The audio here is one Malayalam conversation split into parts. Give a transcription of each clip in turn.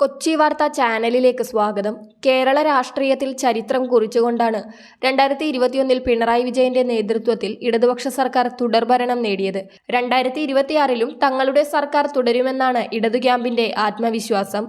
കൊച്ചി വാർത്ത ചാനലിലേക്ക് സ്വാഗതം. കേരള രാഷ്ട്രീയത്തിൽ ചരിത്രം കുറിച്ചുകൊണ്ടാണ് രണ്ടായിരത്തി ഇരുപത്തിയൊന്നിൽ പിണറായി വിജയന്റെ നേതൃത്വത്തിൽ ഇടതുപക്ഷ സർക്കാർ തുടർഭരണം നേടിയത്. രണ്ടായിരത്തി ഇരുപത്തിയാറിലും തങ്ങളുടെ സർക്കാർ തുടരുമെന്നാണ് ഇടതു ക്യാമ്പിന്റെ ആത്മവിശ്വാസം.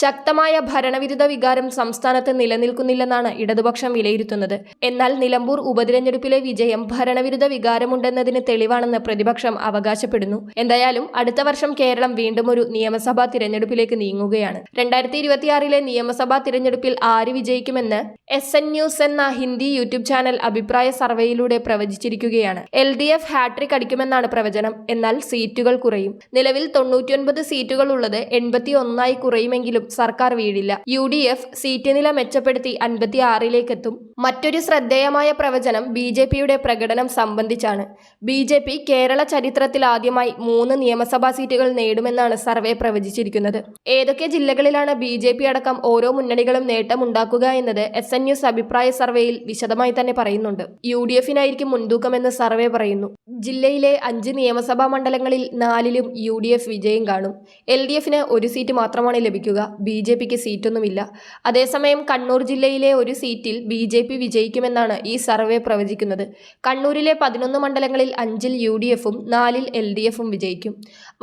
ശക്തമായ ഭരണവിരുദ്ധ വികാരം സംസ്ഥാനത്ത് നിലനിൽക്കുന്നില്ലെന്നാണ് ഇടതുപക്ഷം വിലയിരുത്തുന്നത്. എന്നാൽ നിലമ്പൂർ ഉപതിരഞ്ഞെടുപ്പിലെ വിജയം ഭരണവിരുദ്ധ വികാരമുണ്ടെന്നതിന് തെളിവാണെന്ന് പ്രതിപക്ഷം അവകാശപ്പെടുന്നു. എന്തായാലും അടുത്ത വർഷം കേരളം വീണ്ടും ഒരു നിയമസഭാ തിരഞ്ഞെടുപ്പിലേക്ക് നീങ്ങുകയാണ്. രണ്ടായിരത്തി ഇരുപത്തിയാറിലെ നിയമസഭാ തിരഞ്ഞെടുപ്പിൽ ആര് വിജയിക്കുമെന്ന് എസ് എൻ ന്യൂസ് എന്ന ഹിന്ദി യൂട്യൂബ് ചാനൽ അഭിപ്രായ സർവേയിലൂടെ പ്രവചിച്ചിരിക്കുകയാണ്. എൽ ഡി എഫ് ഹാട്രിക് അടിക്കുമെന്നാണ് പ്രവചനം. എന്നാൽ സീറ്റുകൾ കുറയും. നിലവിൽ തൊണ്ണൂറ്റിയൊൻപത് സീറ്റുകൾ ഉള്ളത് എൺപത്തി ഒന്നായി കുറയുമെങ്കിലും സർക്കാർ വീഴില്ല. യു ഡി എഫ് സീറ്റ് നില മെച്ചപ്പെടുത്തി അൻപത്തി ആറിലേക്ക് എത്തും മറ്റൊരു ശ്രദ്ധേയമായ പ്രവചനം ബി ജെ പിയുടെ പ്രകടനം സംബന്ധിച്ചാണ്. ബി ജെ പി കേരള ചരിത്രത്തിൽ ആദ്യമായി മൂന്ന് നിയമസഭാ സീറ്റുകൾ നേടുമെന്നാണ് സർവേ പ്രവചിച്ചിരിക്കുന്നത്. ഏതൊക്കെ ജില്ലകളിലാണ് ബി ജെ പി അടക്കം ഓരോ മുന്നണികളും നേട്ടമുണ്ടാക്കുക എന്നത് എസ് എൻ ന്യൂസ് അഭിപ്രായ സർവേയിൽ വിശദമായി തന്നെ പറയുന്നുണ്ട്. യു ഡി എഫിനായിരിക്കും മുൻതൂക്കമെന്ന് സർവേ പറയുന്നു. ജില്ലയിലെ അഞ്ച് നിയമസഭാ മണ്ഡലങ്ങളിൽ നാലിലും യു ഡി എഫ് വിജയം കാണും. എൽ ഡി എഫിന് ഒരു സീറ്റ് മാത്രമാണ് ലഭിക്കുക. ബി ജെ പിക്ക് സീറ്റൊന്നുമില്ല. അതേസമയം കണ്ണൂർ ജില്ലയിലെ ഒരു സീറ്റിൽ ബി ജെ പി വിജയിക്കുമെന്നാണ് ഈ സർവേ പ്രവചിക്കുന്നത്. കണ്ണൂരിലെ പതിനൊന്ന് മണ്ഡലങ്ങളിൽ അഞ്ചിൽ യു ഡി എഫും നാലിൽ എൽ ഡി എഫും വിജയിക്കും.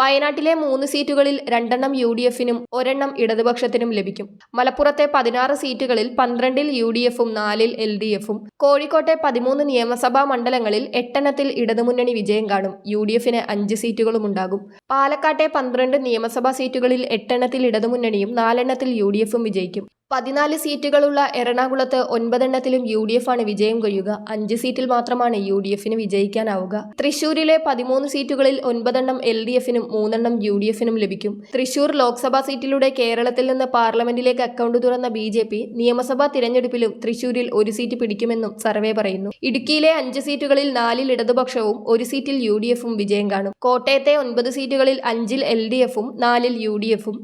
വയനാട്ടിലെ മൂന്ന് സീറ്റുകളിൽ രണ്ടെണ്ണം യു ഡി എഫിനും ഒരെണ്ണം ഇടതുപക്ഷത്തിനും ലഭിക്കും. മലപ്പുറത്തെ പതിനാറ് സീറ്റുകളിൽ പന്ത്രണ്ടിൽ യു ഡി എഫും നാലിൽ എൽ ഡി എഫും. കോഴിക്കോട്ടെ പതിമൂന്ന് നിയമസഭാ മണ്ഡലങ്ങളിൽ എട്ടെണ്ണത്തിൽ ഇടതുമുന്നണി വിജയം കാണും. യു ഡി എഫിന് അഞ്ച് സീറ്റുകളും ഉണ്ടാകും പാലക്കാട്ടെ പന്ത്രണ്ട് നിയമസഭാ സീറ്റുകളിൽ എട്ടെണ്ണത്തിൽ ഇടതുമുന്നണിയും നാലെണ്ണത്തിൽ യു ഡി എഫും വിജയിക്കും. പതിനാല് സീറ്റുകളുള്ള എറണാകുളത്ത് ഒൻപതെണ്ണത്തിലും യു ഡി എഫ് ആണ് വിജയം കൊയ്യുക. അഞ്ച് സീറ്റിൽ മാത്രമാണ് യു ഡി എഫിന് വിജയിക്കാനാവുക. തൃശൂരിലെ പതിമൂന്ന് സീറ്റുകളിൽ ഒൻപതെണ്ണം എൽ ഡി എഫിനും മൂന്നെണ്ണം യു ഡി എഫിനും ലഭിക്കും. തൃശൂർ ലോക്സഭാ സീറ്റിലൂടെ കേരളത്തിൽ നിന്ന് പാർലമെന്റിലേക്ക് അക്കൗണ്ട് തുറന്ന ബി ജെ പി നിയമസഭാ തിരഞ്ഞെടുപ്പിലും തൃശൂരിൽ ഒരു സീറ്റ് പിടിക്കുമെന്നും സർവേ പറയുന്നു. ഇടുക്കിയിലെ അഞ്ച് സീറ്റുകളിൽ നാലിൽ ഇടതുപക്ഷവും ഒരു സീറ്റിൽ യു ഡി എഫും വിജയം കാണും. കോട്ടയത്തെ ഒൻപത് സീറ്റുകളിൽ അഞ്ചിൽ എൽ ഡി എഫും നാലിൽ യു ഡി എഫും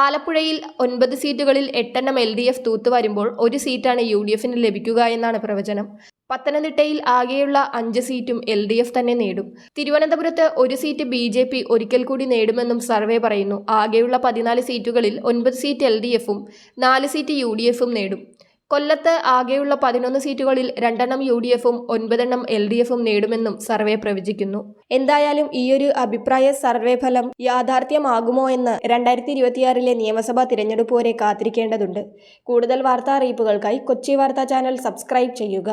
ആലപ്പുഴയിൽ ഒൻപത് സീറ്റുകളിൽ എട്ടെണ്ണം എൽ ഡി എഫ് തൂത്തുവരുമ്പോൾ ഒരു സീറ്റാണ് യു ഡി എഫിന് ലഭിക്കുക എന്നാണ് പ്രവചനം. പത്തനംതിട്ടയിൽ ആകെയുള്ള അഞ്ച് സീറ്റും എൽ ഡി എഫ് തന്നെ നേടും. തിരുവനന്തപുരത്ത് ഒരു സീറ്റ് ബി ജെ പി ഒരിക്കൽ കൂടി നേടുമെന്നും സർവേ പറയുന്നു. ആകെയുള്ള പതിനാല് സീറ്റുകളിൽ ഒൻപത് സീറ്റ് എൽ ഡി എഫും നാല് സീറ്റ് യു ഡി എഫും നേടും. കൊല്ലത്ത് ആകെയുള്ള പതിനൊന്ന് സീറ്റുകളിൽ രണ്ടെണ്ണം യു ഡി എഫും ഒൻപതെണ്ണം എൽ ഡി എഫും നേടുമെന്നും സർവേ പ്രവചിക്കുന്നു. എന്തായാലും ഈയൊരു അഭിപ്രായ സർവേ ഫലം യാഥാർത്ഥ്യമാകുമോ എന്ന് രണ്ടായിരത്തി ഇരുപത്തിയാറിലെ നിയമസഭാ തിരഞ്ഞെടുപ്പ് വരെ കാത്തിരിക്കേണ്ടതുണ്ട്. കൂടുതൽ വാർത്താ അറിയിപ്പുകൾക്കായി കൊച്ചി വാർത്താ ചാനൽ സബ്സ്ക്രൈബ് ചെയ്യുക.